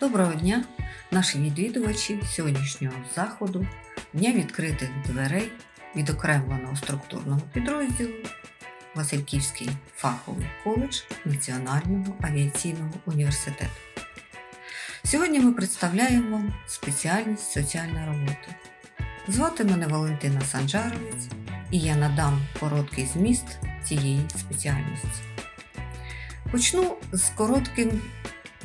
Доброго дня, наші відвідувачі сьогоднішнього заходу, Дня відкритих дверей відокремленого структурного підрозділу Васильківський фаховий коледж Національного авіаційного університету. Сьогодні ми представляємо вам спеціальність соціальна робота. Звати мене Валентина Санжаровець і я надам короткий зміст цієї спеціальності. Почну з коротким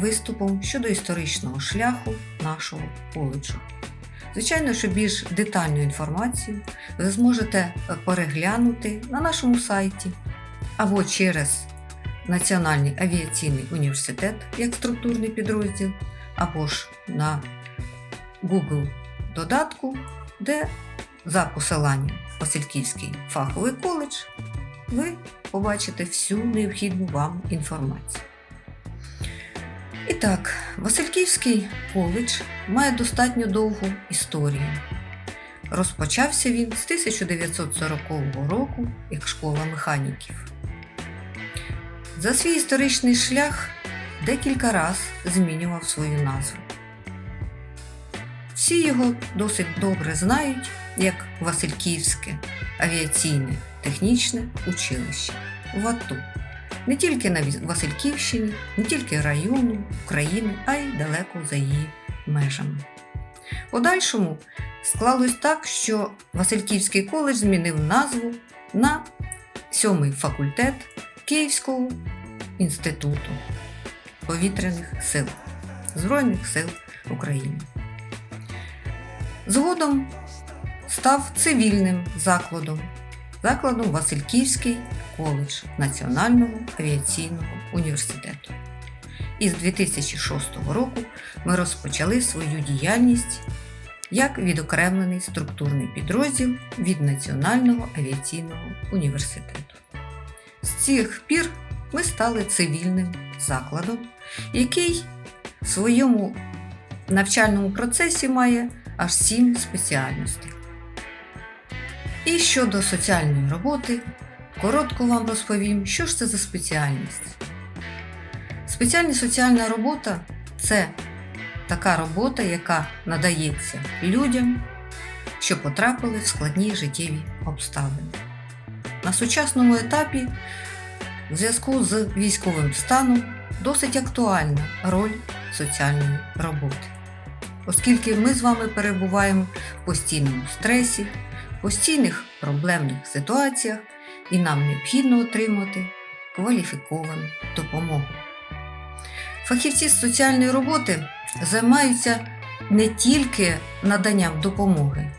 виступом щодо історичного шляху нашого коледжу. Звичайно, що більш детальну інформацію ви зможете переглянути на нашому сайті або через Національний авіаційний університет як структурний підрозділ, або ж на Google додатку, де за посиланням Васильківський фаховий коледж ви побачите всю необхідну вам інформацію. І так, Васильківський коледж має достатньо довгу історію. Розпочався він з 1940 року як школа механіків. За свій історичний шлях декілька разів змінював свою назву. Всі його досить добре знають як Васильківське авіаційне технічне училище ВАТУ не тільки на Васильківщині, не тільки району України, а й далеко за її межами. В Подальшому склалось так, що Васильківський коледж змінив назву на сьомий факультет Київського інституту повітряних сил Збройних сил України. Згодом став цивільним закладом, закладом Васильківський коледж Національного авіаційного університету. І з 2006 року ми розпочали свою діяльність як відокремлений структурний підрозділ від Національного авіаційного університету. З цих пір ми стали цивільним закладом, який в своєму навчальному процесі має аж сім спеціальностей. І щодо соціальної роботи, коротко вам розповім, що ж це за спеціальність. Спеціальність соціальна робота це така робота, яка надається людям, що потрапили в складні життєві обставини. На сучасному етапі, в зв'язку з військовим станом, досить актуальна роль соціальної роботи, оскільки ми з вами перебуваємо в постійному стресі, постійних проблемних ситуаціях, і нам необхідно отримати кваліфіковану допомогу. Фахівці з соціальної роботи займаються не тільки наданням допомоги,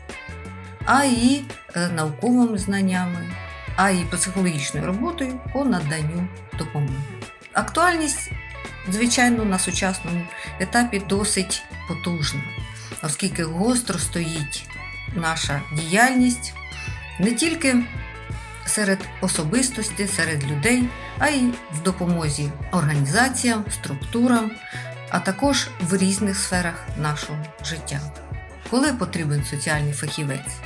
а й е, науковими знаннями, а й психологічною роботою по наданню допомоги. Актуальність, звичайно, на сучасному етапі досить потужна, оскільки гостро стоїть наша діяльність не тільки серед особистості, серед людей, а й в допомозі організаціям, структурам, а також в різних сферах нашого життя. Коли потрібен соціальний фахівець?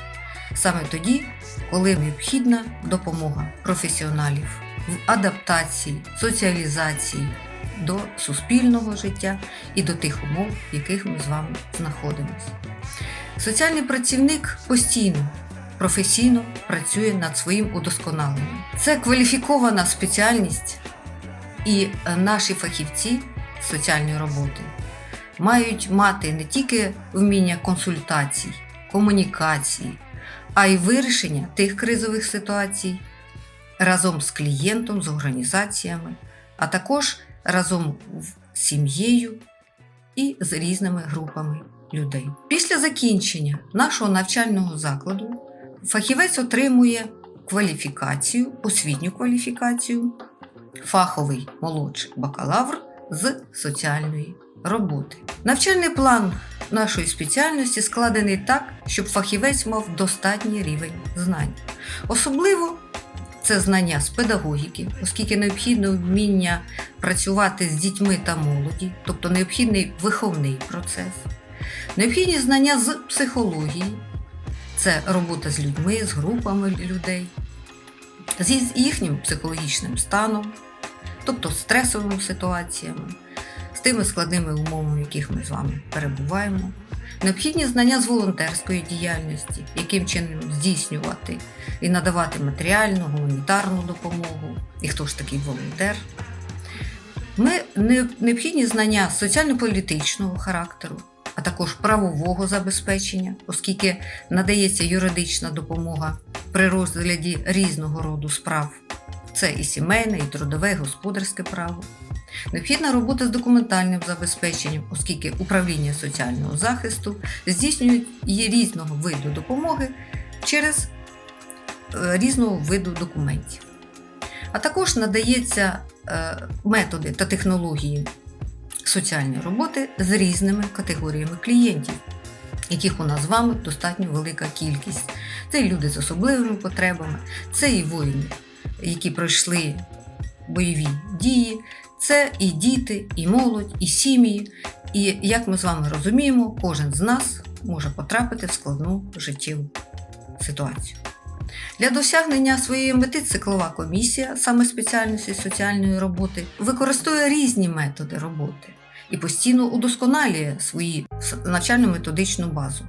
Саме тоді, коли необхідна допомога професіоналів в адаптації, соціалізації до суспільного життя і до тих умов, в яких ми з вами знаходимося. Соціальний працівник постійно професійно працює над своїм удосконаленням. Це кваліфікована спеціальність, і наші фахівці соціальної роботи мають мати не тільки вміння консультацій, комунікації, а й вирішення тих кризових ситуацій разом з клієнтом, з організаціями, а також разом з сім'єю і з різними групами людей. Після закінчення нашого навчального закладу фахівець отримує кваліфікацію, освітню кваліфікацію, фаховий молодший бакалавр з соціальної роботи. Навчальний план нашої спеціальності складений так, щоб фахівець мав достатній рівень знань. Особливо це знання з педагогіки, оскільки необхідне вміння працювати з дітьми та молоді, тобто необхідний виховний процес, необхідні знання з психології, це робота з людьми, з групами людей, з їхнім психологічним станом, тобто стресовими ситуаціями, з тими складними умовами, в яких ми з вами перебуваємо. Необхідні знання з волонтерської діяльності, яким чином здійснювати і надавати матеріальну, гуманітарну допомогу, і хто ж такий волонтер. Ми необхідні знання соціально-політичного характеру, а також правового забезпечення, оскільки надається юридична допомога при розгляді різного роду справ. Це і сімейне, і трудове, і господарське право. Необхідна робота з документальним забезпеченням, оскільки управління соціального захисту здійснюють різного виду допомоги через е, різного виду документів. А також надається е, методи та технології соціальної роботи з різними категоріями клієнтів, яких у нас з вами достатньо велика кількість. Це і люди з особливими потребами, це і воїни, які пройшли бойові дії, це і діти, і молодь, і сім'ї. І як ми з вами розуміємо, кожен з нас може потрапити в складну життєву ситуацію. Для досягнення своєї мети циклова комісія, саме спеціальності соціальної роботи, використовує різні методи роботи і постійно удосконалює свою навчально-методичну базу.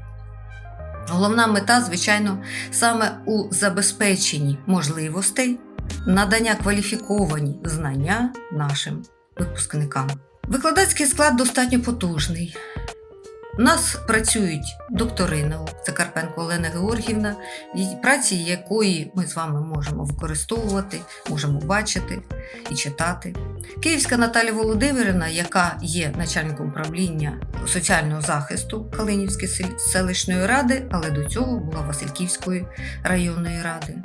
Головна мета, звичайно, саме у забезпеченні можливостей надання кваліфіковані знання нашим випускникам. Викладацький склад достатньо потужний. У нас працюють доктори наук, це Олена Георгівна, праці якої ми з вами можемо використовувати, можемо бачити і читати. Київська Наталя Володимирівна, яка є начальником управління соціального захисту Калинівської селищної ради, але до цього була Васильківської районної ради.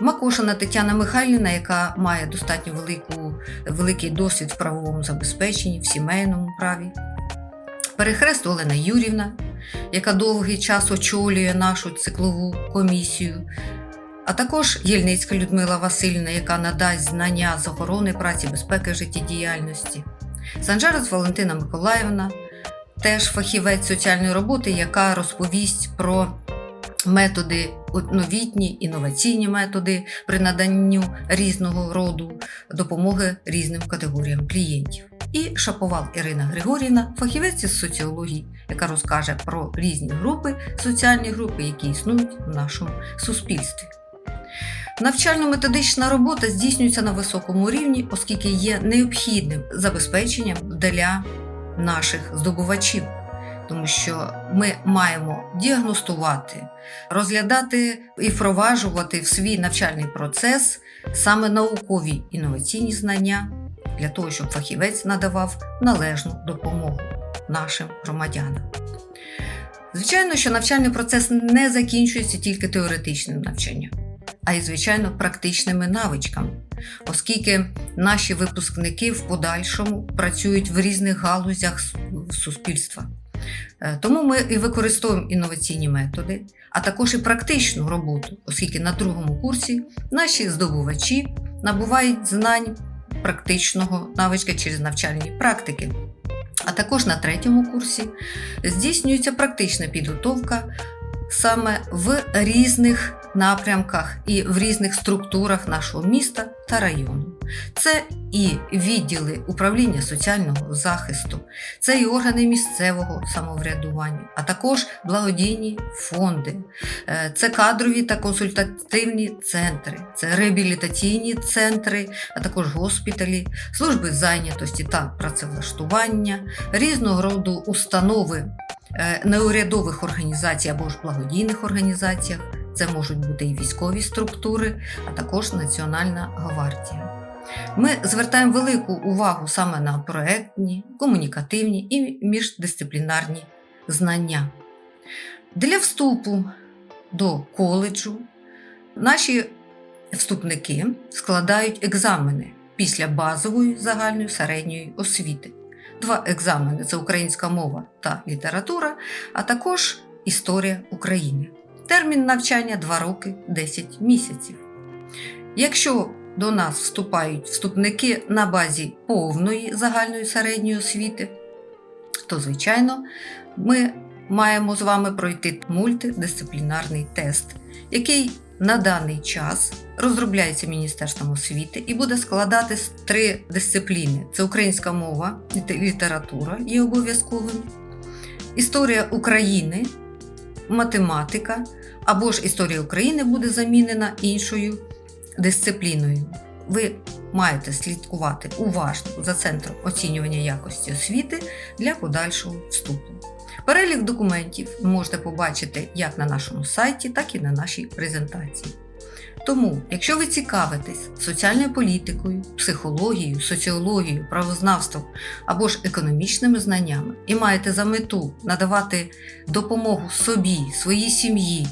Макошина Тетяна Михайлівна, яка має достатньо велику, великий досвід в правовому забезпеченні, в сімейному праві. Перехрест Олена Юрівна, яка довгий час очолює нашу циклову комісію, а також Єльницька Людмила Васильівна, яка надасть знання з охорони праці, безпеки життєдіяльності. Санжарес Валентина Миколаївна, теж фахівець соціальної роботи, яка розповість про методи, новітні інноваційні методи при наданню різного роду допомоги різним категоріям клієнтів. І Шаповал Ірина Григорівна, фахівець із соціології, яка розкаже про різні групи, соціальні групи, які існують в нашому суспільстві. Навчально-методична робота здійснюється на високому рівні, оскільки є необхідним забезпеченням для наших здобувачів, тому що ми маємо діагностувати, розглядати і впроваджувати в свій навчальний процес саме наукові інноваційні знання для того, щоб фахівець надавав належну допомогу нашим громадянам. Звичайно, що навчальний процес не закінчується тільки теоретичним навчанням, а й, звичайно, практичними навичками, оскільки наші випускники в подальшому працюють в різних галузях суспільства. Е, Тому ми і використовуємо інноваційні методи, а також і практичну роботу, оскільки на другому курсі наші здобувачі набувають знань практичного навички через навчальні практики. А також на третьому курсі здійснюється практична підготовка саме в різних напрямках і в різних структурах нашого міста та району. Це і відділи управління соціального захисту, це і органи місцевого самоврядування, а також благодійні фонди, Е, це кадрові та консультативні центри, це реабілітаційні центри, а також госпіталі, служби зайнятості та працевлаштування, різного роду установи е, неурядових організацій або ж благодійних організаціях. Це можуть бути і військові структури, а також Національна гвардія. Ми звертаємо велику увагу саме на проектні, комунікативні і міждисциплінарні знання. Для вступу до коледжу наші вступники складають екзамени після базової загальної середньої освіти. Два екзамени це українська мова та література, а також історія України. Термін навчання 2 роки 10 місяців. Якщо до нас вступають вступники на базі повної загальної середньої освіти, то, звичайно, ми маємо з вами пройти мультидисциплінарний тест, який на даний час розробляється Міністерством освіти і буде складатись три дисципліни: це українська мова, літе- література є обов'язковим, історія України, математика або ж історія України буде замінена іншою дисципліною. Ви маєте слідкувати уважно за центром оцінювання якості освіти для подальшого вступу. Перелік документів ви можете побачити як на нашому сайті, так і на нашій презентації. Тому, якщо ви цікавитесь соціальною політикою, психологією, соціологією, правознавством або ж економічними знаннями і маєте за мету надавати допомогу собі, своїй сім'ї,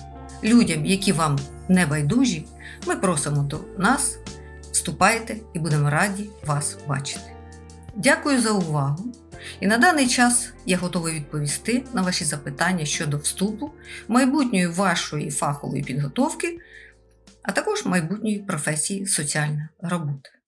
людям, які вам не байдужі, ми просимо до нас, вступайте і будемо раді вас бачити. Дякую за увагу! І на даний час я готова відповісти на ваші запитання щодо вступу, майбутньої вашої фахової підготовки, а також майбутньої професії соціальна робота.